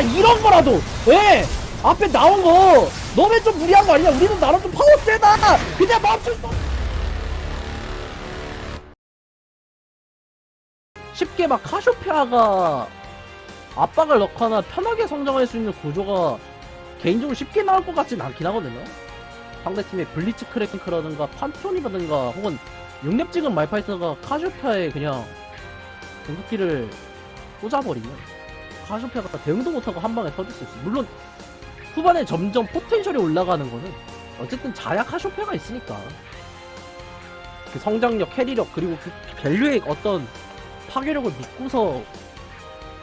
그러니까 이런 거라도. 왜 앞에 나온 거. 너네 좀 무리한 거 아니냐? 우리는 나름 좀 파워 세다. 그냥 멈출 수 쉽게 막 카쇼페아가 압박을 넣거나 편하게 성장할 수 있는 구조가 개인적으로 쉽게 나올 것 같진 않긴 하거든요. 상대팀의 블리츠 크랭크라든가 판테온이라든가 혹은 6렙 찍은 말파이터가 카쇼페아에 그냥 공격기를 꽂아버리면 카쇼페아가 대응도 못하고 한 방에 터질 수 있어요. 물론 후반에 점점 포텐셜이 올라가는 거는 어쨌든 자야 카쇼페아가 있으니까. 그 성장력, 캐리력 그리고 그 밸류의 어떤 파괴력을 믿고서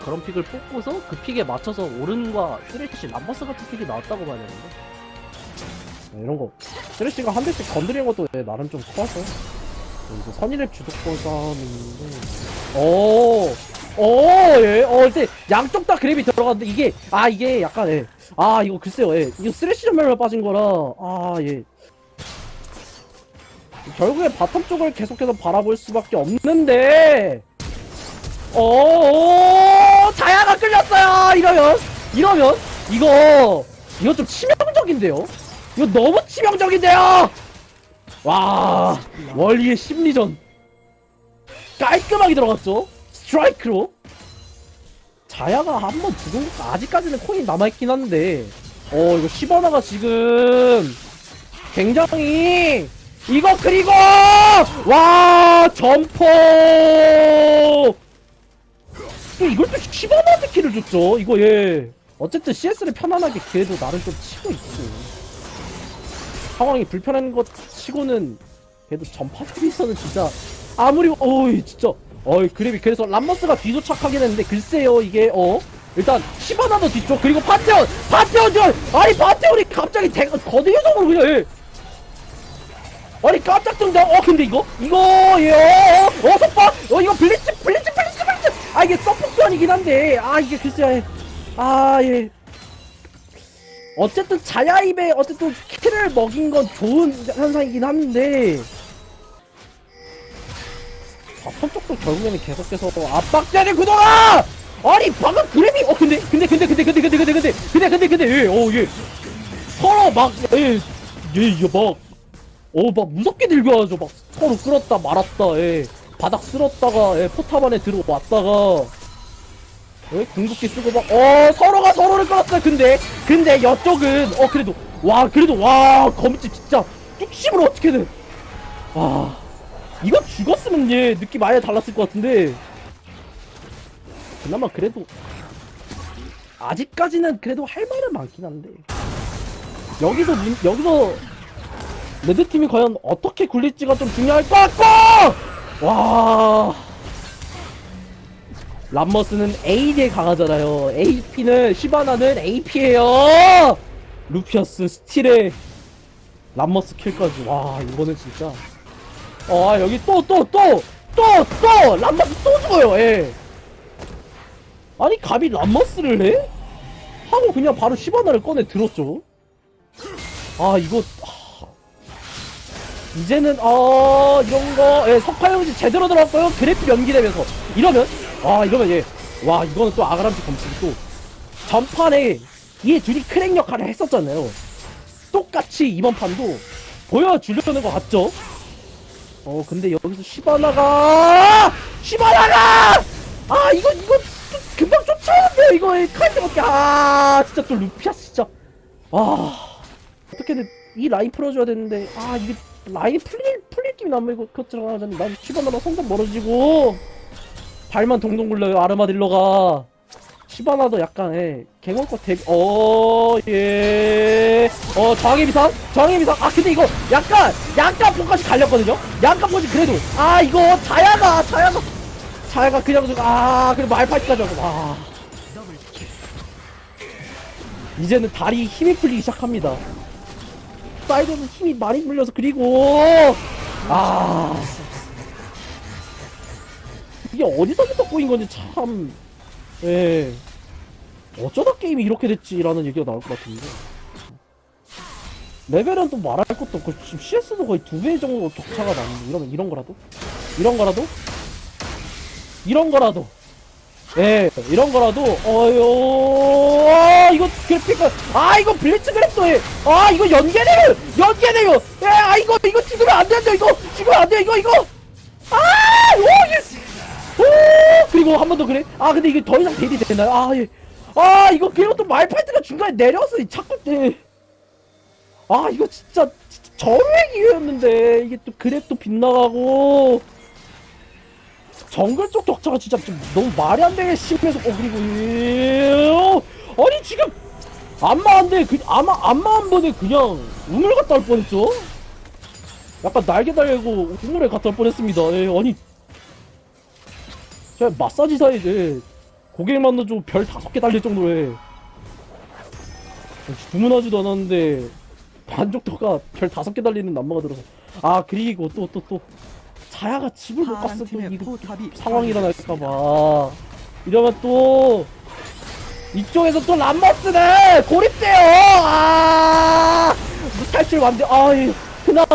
그런 픽을 뽑고서 그 픽에 맞춰서 오른과 쓰레쉬 람버스 같은 픽이 나왔다고 봐야 되는데. 네, 이런 거. 쓰레쉬가 한 대씩 건드리는 것도 네, 나름 좀 커서 이제 선의랩 주도권 싸움인데. 오, 오, 예, 어, 근데 양쪽 다 그랩이 들어갔는데 이게 아 이게 약간 예, 아 이거 글쎄요, 예, 이거 쓰레쉬 전멸로 빠진 거라 아 예. 결국에 바텀 쪽을 계속해서 바라볼 수밖에 없는데 어, 오, 자야가 끌렸어요. 이러면 이러면 이거 이거 좀 치명적인데요. 이거 너무 치명적인데요. 와 원리의 심리전 깔끔하게 들어갔죠. 스트라이크로? 자야가 한 번 죽은 것 아직까지는 코인 남아있긴 한데. 어 이거 시바나가 지금 굉장히 이거 그리고! 와 점퍼 또 이걸 또 시바나한테 킬을 줬죠? 이거 예. 어쨌든 CS를 편안하게 그래도 나름 좀 치고 있고. 상황이 불편한 것 치고는 그래도 전파 트리서는 진짜 아무리 어이 진짜 어이 그래비. 그래서 람머스가 뒤도 착하긴 했는데 글쎄요 이게 어? 일단 시바나도 뒤쪽. 그리고 파테온! 파테온 줄 아니 파테온이 갑자기 대 거대 요정으로 그냥 예. 아니 깜짝 등장 어 근데 이거? 이거 예어 어, 속박 어 이거 블리츠 블리츠 블리츠 블리츠! 아 이게 서포트원이긴 한데. 아 이게 글쎄 아예. 어쨌든 자야입에 어쨌든 키를 먹인 건 좋은 현상이긴 한데 바텀 쪽도 결국에는 계속해서 압박자리 구도가 아니 방금 그래비 어 근데 근데 근데 근데 근데 근데 근데 근데 근데 근데 근데 예어예 서로 막예예막 어, 막 무섭게 들고 와죠. 막 서로 끌었다 말았다. 예. 바닥 쓸었다가 예, 포탑 안에 들어왔다가 예, 궁극기 쓰고 막 어, 서로가 서로를 끌었어요. 근데 근데 여쪽은 어 그래도 와 그래도 와 거미집 진짜 뚝심으로 어떻게든 와 이거 죽었으면 얘 느낌 아예 달랐을 것 같은데 그나마 그래도 아직까지는 그래도 할 말은 많긴 한데 여기서 문, 여기서 레드 팀이 과연 어떻게 굴릴지가 좀 중요할 것 같고! 와. 람머스는 AD에 강하잖아요. AP는, 시바나는 AP에요! 루피어스, 스틸에, 람머스 킬까지. 와, 이거는 진짜. 어, 아, 여기 또, 또, 또! 또, 또! 람머스 또 죽어요, 예. 아니, 감히 람머스를 해? 하고 그냥 바로 시바나를 꺼내 들었죠. 아, 이거, 이제는 어 이런 거 예, 석화용지 제대로 들어갔고요 그래프 연기되면서 이러면 아 이러면 예와 이거는 또 아가람치 검색이 또 전판에 이 둘이 크랙 역할을 했었잖아요 똑같이 이번 판도 보여주려는 것 같죠 어 근데 여기서 시바나가 시바나가! 아 이거 이거 또 금방 쫓아오는데요 이거. 칼때밖에 아 진짜 또 루피아 진짜. 아 어떻게든 이 라인 풀어줘야 되는데. 아 이게 라인이 풀릴 풀릴 김이 나면 이거 그것 들어가자니 난 시바나랑 성장 멀어지고 발만 동동 굴려요 아르마딜로가. 시바나도 약간 예 갱월것 되게 어예어 저항의 비상 비상 아 근데 이거 약간 약간 포까지 갈렸거든요? 약간 포지 그래도. 아 이거 자야가 자야가 자야가 그냥 아 그리고 말파이까지 하고 아 이제는 다리 힘이 풀리기 시작합니다. 사이드에서 힘이 많이 물려서 그리고 아. 이게 어디서부터 꼬인 건지 참 예. 어쩌다 게임이 이렇게 됐지라는 얘기가 나올 것 같은데 레벨은 또 말할 것도 없고 지금 CS도 거의 두 배 정도 격차가 나는 이러면 이런 거라도? 이런 거라도? 이런 거라도? 예 이런 거라도? 어요. 그래픽을 아 이거 블리츠 그래프에 아 이거 연계돼요. 연계돼요. 야 이거 이거 죽으면 안 된다 이거. 죽으면 안돼 이거 이거. 아오 예스 오 그리고 한 번 더 그래? 아 근데 이게 더 이상 대리 되나요? 아예아 이거 그리고 또 말파이트가 중간에 내려서 자꾸 때. 아 이거 진짜, 진짜 저의 기회였는데. 이게 또 그랩 또 빗나가고. 정글 쪽 격차가 진짜 좀 너무 말이 안 되게 심해서 어 그리고 예, 아니 지금 안마 안돼 그 아마 안마 한 번에 그냥 우물 갔다 올 뻔했죠? 약간 날개 달고 우물에 갔다 올 뻔했습니다. 예, 아니. 제가 마사지사에 이제 고객만도 좀별 다섯 개 달릴 정도로 해 주문하지도 않았는데 반족도가 별 다섯 개 달리는 남마가 들어서. 아 그리고 또 또 또. 자야가 집을 못 갔어 또 파랑팀의 이거 포탑이 상황이 일어날까봐. 이러면 또 이쪽에서 또 람버스는 고립돼요! 아! 탈출 완전 아 예, 그나마.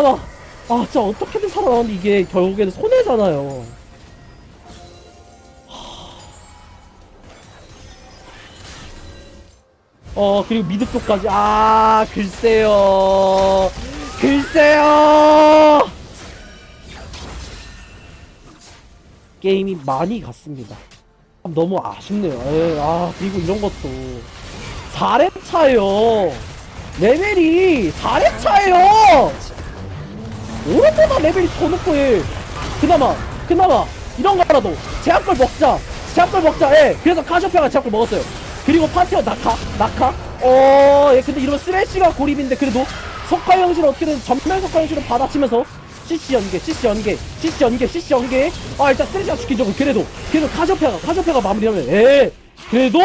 아 진짜 어떻게든 살아나는데 이게 결국에는 손해잖아요 어 그리고 미드 쪽까지. 아 글쎄요. 글쎄요. 게임이 많이 갔습니다. 참 너무 아쉽네요. 에, 아 그리고 이런 것도. 4렙 차예요. 레벨이 4렙 차예요. 오랫동안 레벨이 더 높고 해 그나마 그나마. 이런 거라도 제약걸 먹자. 제약걸 먹자. 예 그래서 카쇼페가 제약걸 먹었어요 그리고 파티어 낙하 낙하 어예 근데 이러면 쓰레쉬가 고립인데 그래도 석화 형식을 어떻게든 전면 석화 형식을 받아치면서 CC 연계 CC 연계 CC 연계 CC 연계 아 일단 쓰레쉬가 죽이죠 그래도 그래도 카쇼페가 카쇼페가 마무리하면 예 그래도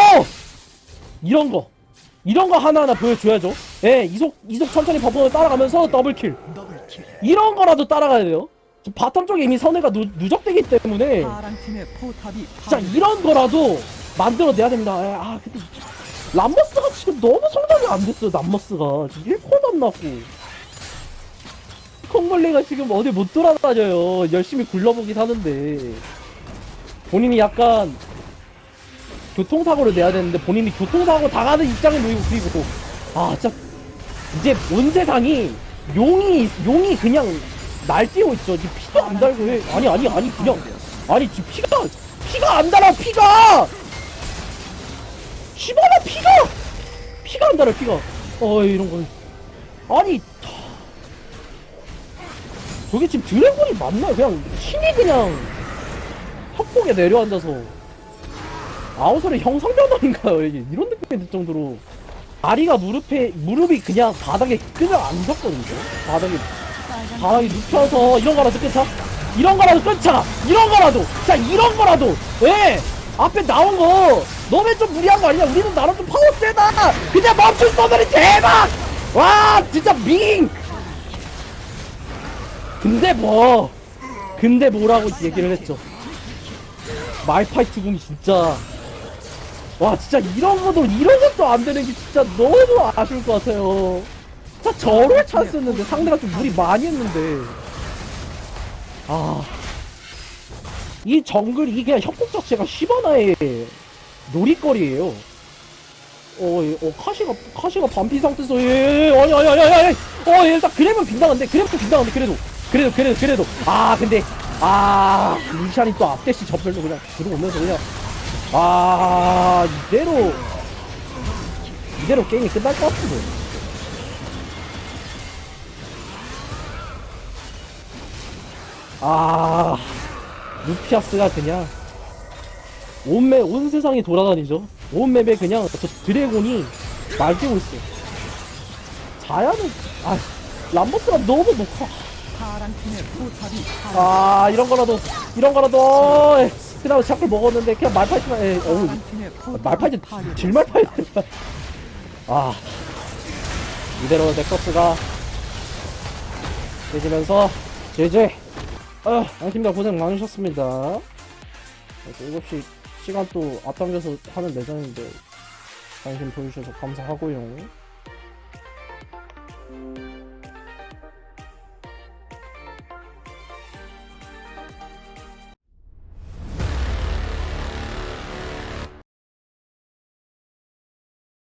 이런 거 이런 거 하나하나 보여줘야죠 예 이속 이속 천천히 버퍼를 따라가면서 더블킬. 이런 거라도 따라가야 돼요. 바텀 쪽에 이미 선회가 누, 누적되기 때문에 진짜 이런 거라도 만들어내야 됩니다. 에, 아 근데 람머스가 지금 너무 성장이 안 됐어요. 람머스가 지금 1코 남났고 콩벌레가 지금 어디 못 돌아다녀요. 열심히 굴러보긴 하는데 본인이 약간 교통사고를 내야 되는데 본인이 교통사고 당하는 입장에 놓이고 그리고 아 진짜 이제 온 세상이 용이 용이 그냥 날뛰고 있죠. 지금 피도 안 달고 해. 아니 아니 아니 그냥 아니 지금 피가 피가 안 달아 피가. 시바나 피가 피가 안 달아 피가. 어 이런 거. 아니 저게 지금 드래곤이 맞나? 그냥 신이 그냥 협곡에 내려앉아서 아우솔의 형성 변화인가요? 이게 이런 느낌이 들 정도로 다리가 무릎에 무릎이 그냥 바닥에 그냥 앉았거든요. 바닥에 바닥에 눕혀서 이런 거라도 끊자. 이런 거라도 끊자. 이런 거라도. 자 이런 거라도. 왜? 앞에 나온 거 너네 좀 무리한 거 아니냐? 우리는 나름 좀 파워 세다. 그냥 멈출 뻔더니 대박. 와 진짜 밍. 근데 뭐 근데 뭐라고 얘기를 했죠. 말파이트 궁이 진짜 와 진짜 이런 것도 이런 것도 안 되는 게 진짜 너무 아쉬울 것 같아요. 진짜 저럴 찬스였는데 상대가 좀 무리 많이 했는데 아. 이 정글 이게 협곡 자체가 시바나의 놀이거리예요. 어, 예, 어, 카시가, 카시가 반피 상태에서, 예, 예, 아니, 아니, 아니, 아니, 아니, 어, 예, 일단 그래면 빈당한데, 그래도 빈당한데, 그래도, 그래도, 그래도, 그래도, 아, 근데, 아, 루시안이 또 앞대시 접별로 그냥 들어오면서 그냥, 아, 이대로, 이대로 게임이 끝날 것 같은데. 아, 루피아스가 그냥, 온 맵, 온 세상이 돌아다니죠. 온 맵에 그냥 저 드래곤이 날뛰고 있어. 자야는, 아, 람버스가 너무 높아. 아, 이런 거라도, 이런 거라도, 에, 그다음에 자꾸 먹었는데, 그냥 말파이트만, 에, 어우, 말파이트, 질말파이트. 아, 이대로 넥서스가 깨지면서, 제제. 아, 안팀다 고생 많으셨습니다. 7시 시간 또 앞당겨서 하는 내전인데, 관심 보여주셔서 감사하고요.